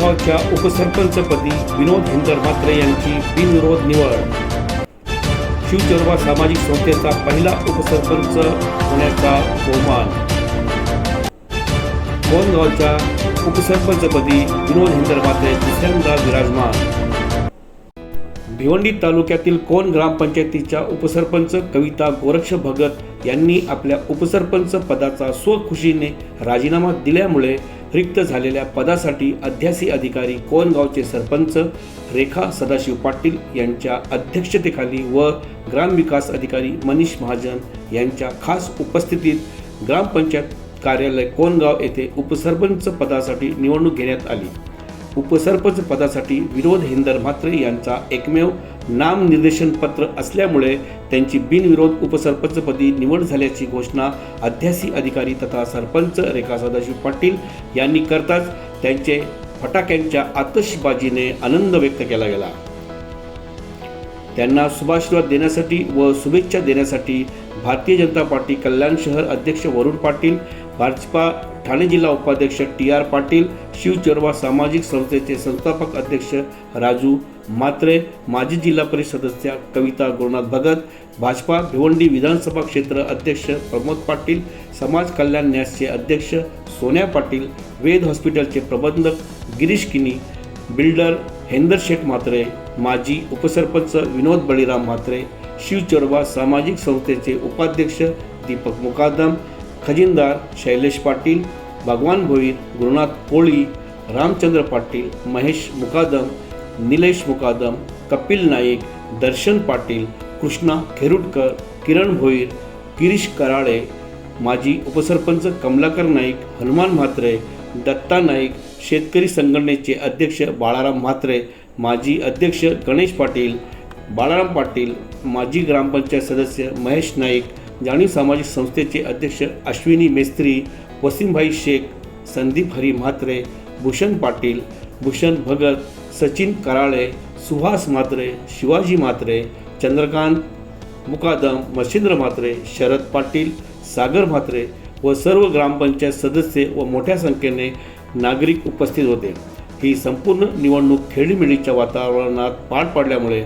कोणगावच्या उपसरपंचपदी विनोद हिंदर मात्रे यांची बिनविरोध निवड. शिवचर्वा सामाजिक संस्थेचा पहिला उपसरपंच होण्याचा बहुमान कोणगावच्या उपसरपंचपदी विनोद हिंदर मात्रे दुसऱ्यांदा विराजमान. भिवंडी तालुक्यातील कोण ग्रामपंचायतीच्या उपसरपंच कविता गोरक्ष भगत यांनी आपल्या उपसरपंच पदाचा स्वखुशीने राजीनामा दिल्यामुळे रिक्त झालेल्या पदासाठी अध्यासी अधिकारी कोणगावचे सरपंच रेखा सदाशिव पाटील यांच्या अध्यक्षतेखाली व ग्रामविकास अधिकारी मनीष महाजन यांच्या खास उपस्थितीत ग्रामपंचायत कार्यालय कोणगाव येथे उपसरपंच पदासाठी निवडणूक घेण्यात आली. उपसरपंच पदासाठी विनोद हिंदर म्हात्रे यांचा एकमेव नामनिर्देशन पत्र असल्यामुळे त्यांची बिनविरोध उपसरपंचपदी निवड झाल्याची घोषणा अध्यासी अधिकारी तथा सरपंच रेखा सदाशिव पाटील यांनी करताच त्यांचे फटाक्यांच्या आतषबाजीने आनंद व्यक्त केला गेला. त्यांना शुभाशीर्वाद देण्यासाठी व शुभेच्छा देण्यासाठी भारतीय जनता पार्टी कल्याण शहर अध्यक्ष वरुण पाटील भाजपा ठाणे जिल्हा उपाध्यक्ष टी आर पाटील शिवचोरवा सामाजिक संस्थेचे संस्थापक अध्यक्ष राजू मात्रे माजी जिल्हा परिषद सदस्य कविता गुरुनाथ भगत भाजपा भिवंडी विधानसभा क्षेत्र अध्यक्ष प्रमोद पाटील समाज कल्याण न्यासचे अध्यक्ष सोन्या पाटील वेद हॉस्पिटलचे प्रबंधक गिरीश किनी बिल्डर हेंदर शेठ म्हात्रे माजी उपसरपंच विनोद बळीराम म्हात्रे शिवचोरवा सामाजिक संस्थेचे उपाध्यक्ष दीपक मुकादम खजिनदार शैलेश पाटील भगवान भोईर गुरुनाथ कोळी रामचंद्र पाटील महेश मुकादम निलेश मुकादम कपिल नाईक दर्शन पाटील कृष्णा खेरुटकर किरण भोईर गिरीश कराळे माजी उपसरपंच कमलाकर नाईक हनुमान म्हात्रे दत्ता नाईक शेतकरी संघटनेचे अध्यक्ष बाळाराम म्हात्रे माजी अध्यक्ष गणेश पाटील बाळाराम पाटील माजी ग्रामपंचायत सदस्य महेश नाईक जाणीव सामाजिक संस्थेचे अध्यक्ष अश्विनी मेस्त्री वसीमभाई शेख संदीप हरी म्हात्रे भूषण पाटील भूषण भगत सचिन कराळे सुहास म्हात्रे शिवाजी म्हात्रे चंद्रकांत मुकादम मच्छिंद्र म्हात्रे शरद पाटील सागर म्हात्रे व सर्व ग्रामपंचायत सदस्य व मोठ्या संख्येने नागरिक उपस्थित होते. ही संपूर्ण निवडणूक खेळीमेळीच्या वातावरणात पार पाडल्यामुळे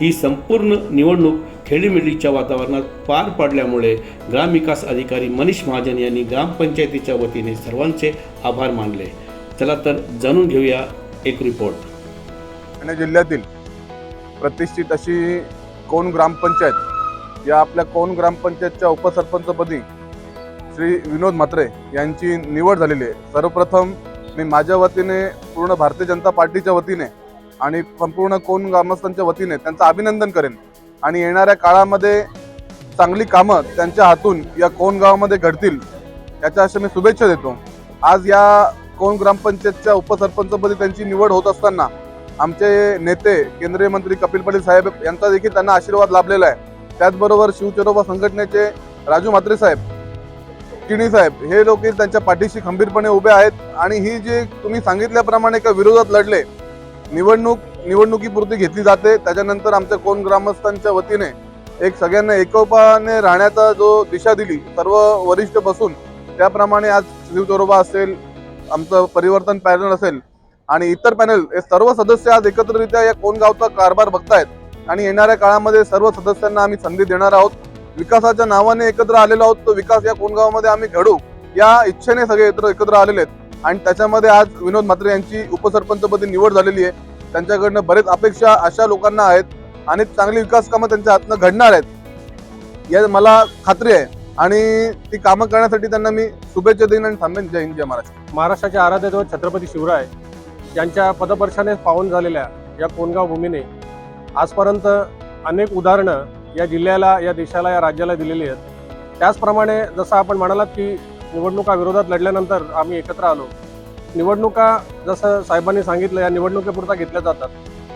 ही संपूर्ण निवडणूक खेळीमेळीच्या वातावरणात पार पाडल्यामुळे ग्रामविकास अधिकारी मनीष महाजन यांनी ग्रामपंचायतीच्या वतीने सर्वांचे आभार मानले. चला तर जाणून घेऊया एक रिपोर्ट ठाणे जिल्ह्यातील प्रतिष्ठित अशी कोण ग्रामपंचायत या आपल्या कोण ग्रामपंचायतच्या उपसरपंचपदी श्री विनोद म्हात्रे यांची निवड झालेली आहे. सर्वप्रथम मी माझ्या वतीने पूर्ण भारतीय जनता पार्टीच्या वतीने आणि संपूर्ण कोण ग्रामस्थांच्या वतीने त्यांचं अभिनंदन करेन. आणि येणाऱ्या काळामध्ये चांगली कामं त्यांच्या हातून या कोण गावामध्ये घडतील याच्या अशा मी शुभेच्छा देतो. आज या कोण ग्रामपंचायतच्या उपसरपंचपदी त्यांची निवड होत असताना आमचे नेते केंद्रीय मंत्री कपिल पाटील साहेब यांचा देखील त्यांना आशीर्वाद लाभलेला आहे. त्याचबरोबर शिवचरोबा संघटनेचे राजू म्हात्रे साहेब किणी साहेब हे लोक त्यांच्या पाठीशी खंबीरपणे उभे आहेत आणि ही जी तुम्ही सांगितल्याप्रमाणे का विरोधात लढले निवडणूक निवडणुकीपुरती घेतली जाते. त्याच्यानंतर आमच्या कोण ग्रामस्थांच्या वतीने एक सगळ्यांना एकोपाने राहण्याचा जो दिशा दिली सर्व वरिष्ठ बसून त्याप्रमाणे आज शिवचोरोबा असेल आमचं परिवर्तन पॅनल असेल आणि इतर पॅनल हे सर्व सदस्य आज एकत्ररित्या या कोण गावचा कारभार बघतायत. आणि येणाऱ्या काळामध्ये सर्व सदस्यांना आम्ही संधी देणार आहोत. विकासाच्या नावाने एकत्र आलेलो आहोत तो विकास या कोणगावामध्ये आम्ही घडू या इच्छेने सगळे एकत्र एकत्र आलेले आहेत. आणि त्याच्यामध्ये आज विनोद म्हात्रे यांची उपसरपंचपदी निवड झालेली आहे. त्यांच्याकडनं बरेच अपेक्षा अशा लोकांना आहेत आणि चांगली विकास कामं त्यांच्या हातनं घडणार आहेत. या मला खात्री आहे. आणि ती कामं करण्यासाठी त्यांना मी शुभेच्छा देईन आणि थांबेन. जय हिंद जय महाराष्ट्र. महाराष्ट्राच्या आराध्य छत्रपती शिवराय यांच्या पदपर्शाने पावन झालेल्या या कोणगाव भूमीने आजपर्यंत अनेक उदाहरणं या जिल्ह्याला या देशाला या राज्याला दिलेली आहेत. त्याचप्रमाणे जसं आपण म्हणालात की निवडणुका विरोधात लढल्यानंतर आम्ही एकत्र आलो. निवडणुका जसं साहेबांनी सांगितलं या निवडणुकीपुरता घेतल्या जातात.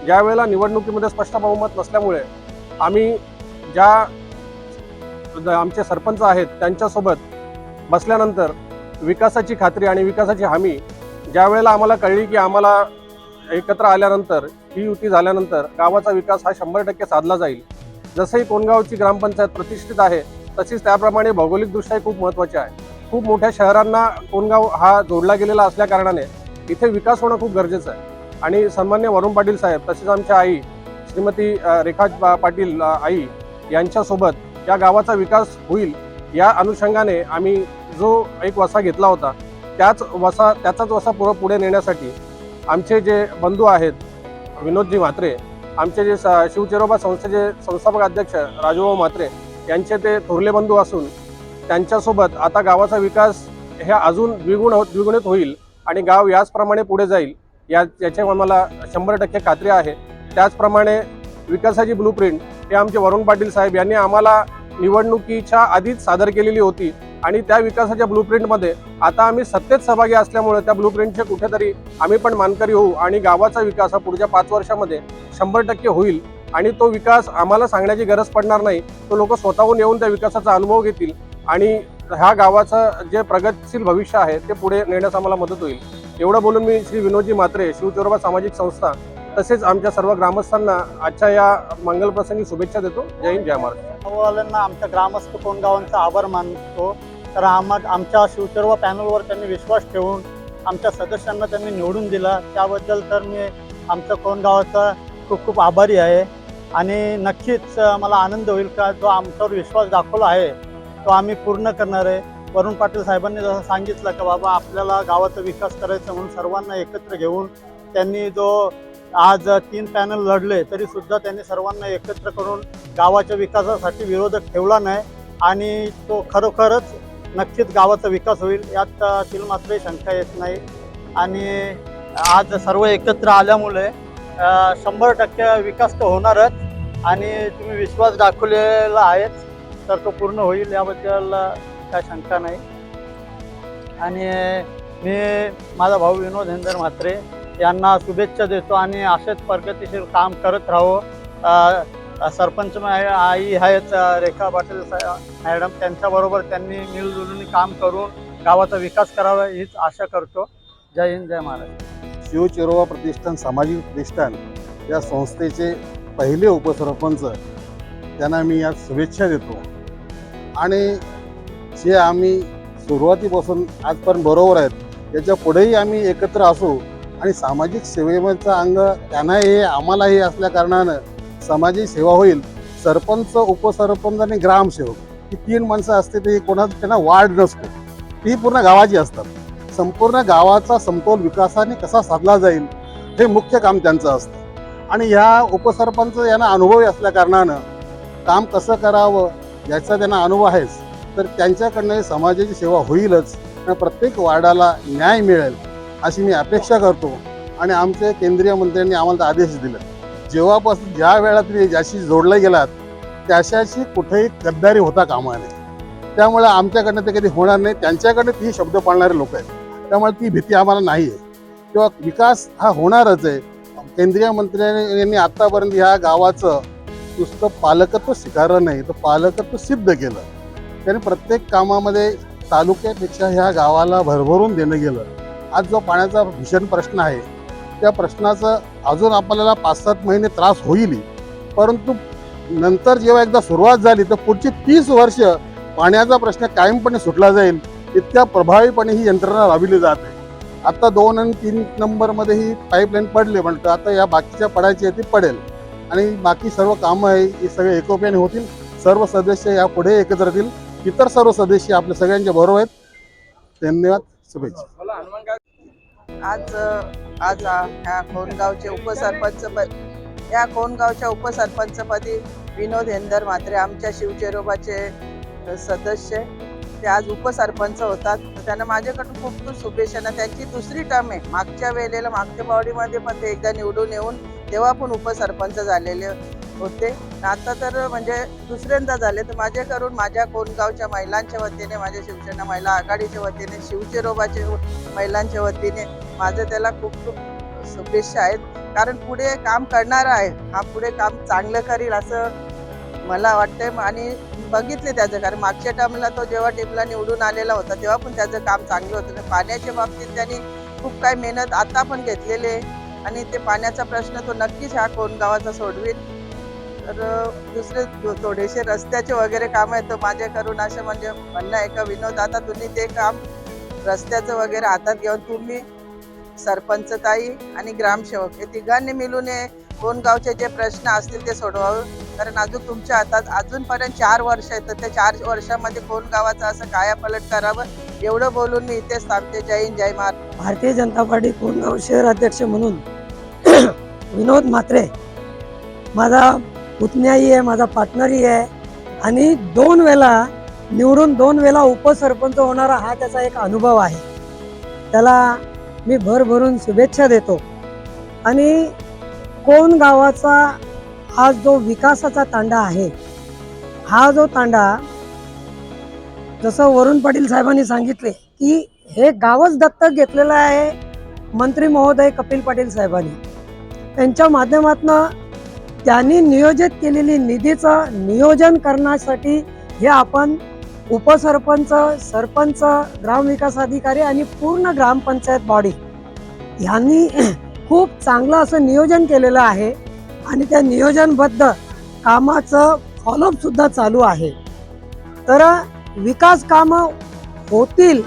ज्यावेळेला निवडणुकीमध्ये स्पष्ट बहुमत नसल्यामुळे आम्ही ज्या ज- आमचे सरपंच आहेत त्यांच्यासोबत बसल्यानंतर विकासाची खात्री आणि विकासाची हमी ज्या वेळेला आम्हाला कळली की आम्हाला एकत्र आल्यानंतर ही युती झाल्यानंतर गावाचा विकास हा शंभर टक्के साधला जाईल. जसंही कोणगावची ग्रामपंचायत प्रतिष्ठित आहे तशीच त्याप्रमाणे भौगोलिकदृष्ट्याही खूप महत्त्वाची आहे. खूप मोठ्या शहरांना कोणगाव हा जोडला गेलेला असल्या कारणाने इथे विकास होणं खूप गरजेचं आहे. आणि सन्मान्य वरुण पाटील साहेब तसेच आमच्या आई श्रीमती रेखा पाटील आई यांच्यासोबत या गावाचा विकास होईल या अनुषंगाने आम्ही जो एक वसा घेतला होता त्याच वसा त्याचाच वसा पुढं पुढे नेण्यासाठी आमचे जे बंधू आहेत विनोदजी म्हात्रे आमचे जे शिवचेरोबा संस्थेचे संस्थापक अध्यक्ष राजूभाऊ म्हात्रे यांचे ते थोरले बंधू असून त्यांच्यासोबत आता गावाचा विकास हे अजून द्विगुण हो द्विगुणित होईल आणि गाव याचप्रमाणे पुढे जाईल या याची आम्हाला शंभर टक्के खात्री आहे. त्याचप्रमाणे विकासाची ब्लूप्रिंट हे आमचे वरुण पाटील साहेब यांनी आम्हाला निवडणुकीच्या आधीच सादर केलेली होती आणि त्या विकासाच्या ब्लूप्रिंटमध्ये आता आम्ही सत्तेत सहभागी असल्यामुळे त्या ब्लूप्रिंटचे कुठेतरी आम्ही पण मानकरी होऊ आणि गावाचा विकास हा पुढच्या पाच वर्षामध्ये शंभर टक्के होईल आणि तो विकास आम्हाला सांगण्याची गरज पडणार नाही. तो लोक स्वतःहून येऊन त्या विकासाचा अनुभव घेतील आणि ह्या गावाचं जे प्रगतशील भविष्य आहे ते पुढे नेण्यास आम्हाला मदत होईल. एवढं बोलून मी श्री विनोदजी म्हात्रे शिवचोरबा सामाजिक संस्था तसेच आमच्या सर्व ग्रामस्थांना आजच्या या मंगलप्रसंगी शुभेच्छा देतो. जय हिंद जय महाराष्ट्र. आमच्या ग्रामस्थ कोणगावांचा आभार मानतो. तर आम्हा आमच्या शिवचर्वा पॅनलवर त्यांनी विश्वास ठेवून आमच्या सदस्यांना त्यांनी निवडून दिला. त्याबद्दल तर मी आमच्या कोणगावाचा खूप खूप आभारी आहे. आणि नक्कीच मला आनंद होईल का? जो आमच्यावर विश्वास दाखवला आहे तो आम्ही पूर्ण करणार आहे. वरुण पाटील साहेबांनी जसं सांगितलं का बाबा आपल्याला गावाचा विकास करायचा म्हणून सर्वांना एकत्र घेऊन त्यांनी जो आज तीन पॅनल लढले तरी सुद्धा त्यांनी सर्वांना एकत्र करून गावाच्या विकासासाठी विरोधक ठेवला नाही आणि तो खरोखरच नक्कीच गावाचा विकास होईल यात अ, तिल मात्र शंका येत नाही. आणि आज सर्व एकत्र आल्यामुळे शंभर टक्के विकास तर होणारच आणि तुम्ही विश्वास दाखवलेला आहेच तर तो पूर्ण होईल याबद्दल काय शंका नाही. आणि मी माझा भाऊ विनोद हेंदर म्हात्रे यांना शुभेच्छा देतो आणि असेच प्रगतीशील काम करत राहावं सरपंच आई आहेत रेखा पाटील मॅडम त्यांच्याबरोबर त्यांनी मिळजुळून काम करून गावाचा विकास करावा हीच आशा करतो. जय हिंद जय महाराज शिवचिरोबा प्रतिष्ठान सामाजिक प्रतिष्ठान या संस्थेचे पहिले उपसरपंच त्यांना मी यात शुभेच्छा देतो. आणि जे आम्ही सुरुवातीपासून आजपर्यंत बरोबर आहेत याच्या पुढेही आम्ही एकत्र असू आणि सामाजिक सेवेचा अंग त्यांनाही आम्हालाही असल्या कारणानं सामाजिक सेवा होईल. सरपंच उपसरपंच आणि ग्रामसेवक ही तीन माणसं असते ते कोणाचं त्यांना वाढ नसतो. ती पूर्ण गावाची असतात. संपूर्ण गावाचा समतोल विकासाने कसा साधला जाईल हे मुख्य काम त्यांचं असतं. आणि ह्या उपसरपंच यांना अनुभवी असल्या कारणानं काम कसं करावं याचा त्यांना अनुभव आहेच. तर त्यांच्याकडनं समाजाची सेवा होईलच. आणि प्रत्येक वार्डाला न्याय मिळेल. अशी मी अपेक्षा करतो. आणि आमचे केंद्रीय मंत्र्यांनी आम्हाला आदेश दिले. जेव्हापासून ज्या वेळा तुम्ही ज्याशी जोडले गेलात त्याच्याशी कुठेही गद्दारी होता कामा नये. त्यामुळे आमच्याकडनं ते कधी होणार नाही. त्यांच्याकडनं ती शब्द पाळणारे लोक आहेत. त्यामुळे ती भीती आम्हाला नाही आहे. किंवा विकास हा होणारच आहे. केंद्रीय मंत्र्यांनी आत्तापर्यंत ह्या गावाचं नुसतं पालकत्व स्वीकारलं नाही तर पालकत्व सिद्ध केलं. त्यांनी प्रत्येक कामामध्ये तालुक्यापेक्षा ह्या गावाला भरभरून देणं गेलं. आज जो पाण्याचा भीषण प्रश्न आहे त्या प्रश्नाचं अजून आपल्याला पाच सात महिने त्रास होईल. परंतु नंतर जेव्हा एकदा सुरुवात झाली तर पुढची तीस वर्ष पाण्याचा प्रश्न कायमपणे सुटला जाईल इतक्या प्रभावीपणे ही यंत्रणा राबविली आहे. आता दोन आणि तीन नंबरमध्ये ही पाईपलाईन पडले म्हणतं आता या बाकीच्या पडायची आहे ती पडेल. आणि बाकी सर्व कामं आहे ही सगळे एकोप्याने होतील. सर्व सदस्य या पुढे एकत्र येतील. इतर सर्व सदस्य आपल्या सगळ्यांच्या बरोबर आहेत. धन्यवाद. शुभेच्छा. आज आज ह्या कोणगावचे उपसरपंच या कोणगावच्या उपसरपंचपदी विनोद हेंदर म्हात्रे आमच्या शिवचेरोबाचे सदस्य. ते आज उपसरपंच होतात. त्यांना माझ्याकडून खूप खूप शुभेच्छा. त्यांची दुसरी टर्म आहे. मागच्या वेळेला मागच्या बावडीमध्ये पण ते एकदा निवडून येऊन तेव्हा पण उपसरपंच झालेले होते. आता तर म्हणजे दुसऱ्यांदा झाले. तर माझ्याकडून माझ्या कोणगावच्या महिलांच्या वतीने माझ्या शिवसेना महिला आघाडीच्या वतीने शिवचेरोबाच्या महिलांच्या वतीने माझं त्याला खूप खूप शुभेच्छा आहेत. कारण पुढे काम करणारा आहे. हा पुढे काम चांगलं करील असं मला वाटतंय. आणि बघितले त्याचं. कारण मागच्या टाईमला तो जेव्हा टीमला निवडून आलेला होता तेव्हा पण त्याचं काम चांगलं होतं. पाण्याच्या बाबतीत त्यांनी खूप काही मेहनत आता पण घेतलेली आहे. आणि ते पाण्याचा प्रश्न तो नक्कीच ह्या कोण गावाचा सोडवेल. तर दुसरे थोडेसे रस्त्याचे वगैरे काम आहेत. तर माझ्याकडून असं म्हणजे म्हणणं आहे का विनोद आता तुम्ही ते काम रस्त्याचं वगैरे हातात घेऊन तुम्ही सरपंच ताई आणि ग्रामसेवक हे तिघांनी मिळून हे कोणगावचे जे प्रश्न असतील ते सोडवावे. कारण अजून तुमच्या हातात अजूनपर्यंत चार वर्ष आहेत. तर त्या चार वर्षामध्ये कोण गावाचं असं कायापलट करावं एवढं बोलून मी इथेच थांबते. जय हिंद जय महाराज भारतीय जनता पार्टी कोणगाव शहर अध्यक्ष म्हणून विनोद म्हात्रे माझा पुतण्याही आहे माझा पार्टनरही आहे. आणि दोन वेळा निवडून दोन वेळा उपसरपंच होणारा हा त्याचा एक अनुभव आहे. त्याला मी भरभरून शुभेच्छा देतो. आणि कोण गावाचा हा जो विकासाचा तांडा आहे हा जो तांडा जसं वरुण पाटील साहेबांनी सांगितले की हे गावच दत्तक घेतलेलं आहे मंत्री महोदय कपिल पाटील साहेबांनी. त्यांच्या माध्यमातून त्यांनी नियोजित केलेली निधीचं नियोजन करण्यासाठी हे आपण उपसरपंच सरपंच ग्रामविकास अधिकारी आणि पूर्ण ग्रामपंचायत बॉडी यांनी खूप चांगलं असं नियोजन केलेलं आहे आणि त्या नियोजनबद्ध कामाचं फॉलोअपसुद्धा चालू आहे. तर विकास कामं होतील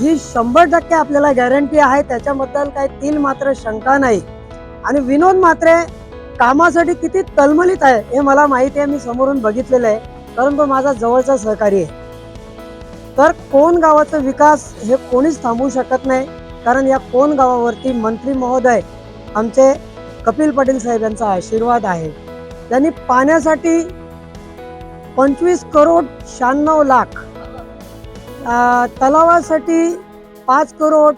ही शंभर टक्के आपल्याला गॅरंटी आहे. त्याच्याबद्दल काही तीन मात्र शंका नाही. आणि विनोद मात्रे कामासाठी किती तलमलीत आहे हे मला माहिती आहे मी समोरून बघितलेलं आहे कारण तो माझा जवळचा सहकारी आहे. तर कोण गावाचा विकास हे कोणीच थांबवू शकत नाही कारण या कोण गावावरती मंत्री महोदय आमचे कपिल पाटील साहेब यांचा आशीर्वाद आहे. त्यांनी पाण्यासाठी पंचवीस करोड शहाण्णव लाख तलावासाठी पाच करोड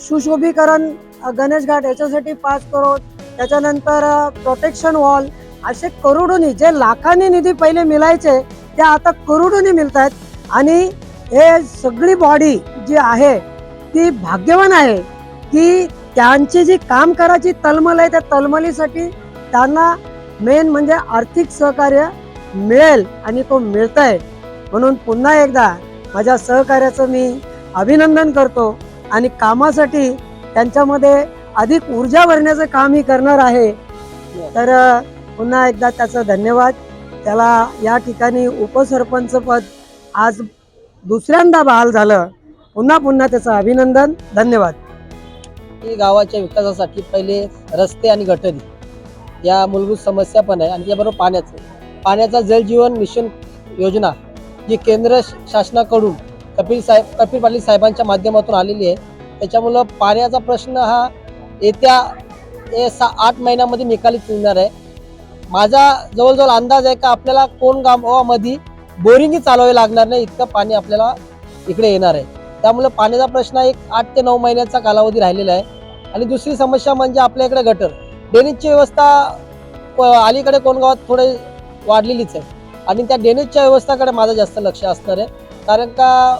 सुशोभीकरण गणेश घाट याच्यासाठी पाच करोड त्याच्यानंतर प्रोटेक्शन वॉल असे करोडोनी जे लाखांनी निधी पहिले मिळायचे ते आता करोडोनी मिळत आहेत आणि हे सगळी बॉडी जी आहे ती भाग्यवान आहे की त्यांची जी काम करायची तलमल आहे त्या तलमलीसाठी त्यांना मेन म्हणजे आर्थिक सहकार्य मिळेल आणि तो मिळत आहे म्हणून पुन्हा एकदा माझ्या सहकार्याचं मी अभिनंदन करतो आणि कामासाठी त्यांच्यामध्ये अधिक ऊर्जा भरण्याचं काम ही करणार आहे. तर पुन्हा एकदा त्याचं धन्यवाद. त्याला या ठिकाणी उपसरपंच पद आज दुसऱ्यांदा बहाल झालं. पुन्हा पुन्हा त्याचं अभिनंदन. धन्यवाद. की गावाच्या विकासासाठी पहिले रस्ते आणि गटरी. या मूलभूत समस्या पण आहे आणि त्याबरोबर पाण्याचं. पाण्याचा जलजीवन मिशन योजना जी केंद्र शासनाकडून कपिल साहेब कपिल पाटील साहेबांच्या माध्यमातून आलेली आहे. त्याच्यामुळं पाण्याचा प्रश्न हा येत्या ए सा आठ महिन्यामध्ये निकाली निघणार आहे. माझा जवळजवळ अंदाज आहे का आपल्याला कोण गावामध्ये बोरिंगही चालवावी लागणार नाही इतकं पाणी आपल्याला इकडे येणार आहे. त्यामुळे पाण्याचा प्रश्न एक आठ ते नऊ महिन्याचा कालावधी राहिलेला आहे. आणि दुसरी समस्या म्हणजे आपल्या इकडे गटर. ड्रेनेजची व्यवस्था प- अलीकडे कोणगावात थोडे वाढलेलीच आहे. आणि त्या ड्रेनेजच्या व्यवस्थाकडे माझं जास्त लक्ष असणार आहे. कारण का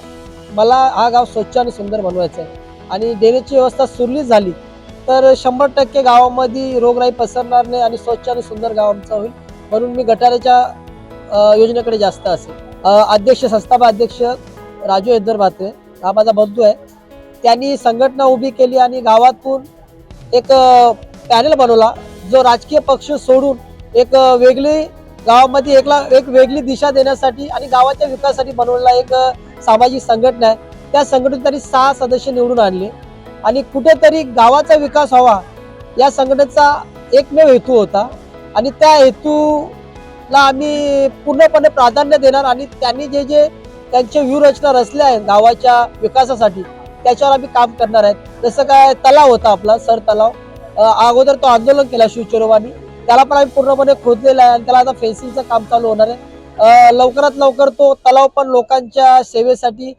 मला हा गाव स्वच्छ आणि सुंदर बनवायचा आहे. आणि ड्रेनेजची व्यवस्था सुरळीत झाली तर शंभर टक्के गावामध्ये रोगराई पसरणार नाही आणि स्वच्छ आणि सुंदर गाव आमचा होईल. म्हणून मी गटाराच्या योजनेकडे जास्त असेल. अध्यक्ष संस्थापक अध्यक्ष राजू हेद्दर भात्रे हा माझा बंधू आहे. त्यांनी संघटना उभी केली आणि गावातून एक पॅनल बनवला. जो राजकीय पक्ष सोडून एक वेगळी गावामध्ये एकला एक वेगळी दिशा देण्यासाठी आणि गावाच्या विकासासाठी बनवलेला एक सामाजिक संघटना आहे. त्या संघटनेत त्यांनी सहा सदस्य निवडून आणले. आणि कुठेतरी गावाचा विकास व्हावा या संघटनेचा एकमेव हेतू होता. आणि त्या हेतूला आम्ही पूर्णपणे प्राधान्य देणार आणि त्यांनी जे जे त्यांचे व्यूहरचना रचल्या आहेत गावाच्या विकासासाठी त्याच्यावर आम्ही काम करणार आहेत. जसं काय तलाव होता आपला सर तलाव अगोदर तो आंदोलन केला शिवचोरोबानी त्याला पण आम्ही पूर्णपणे खोदलेला आहे आणि त्याला आता फेन्सिंगचं काम चालू होणार आहे. लवकरात लवकर तो तलाव पण लोकांच्या सेवेसाठी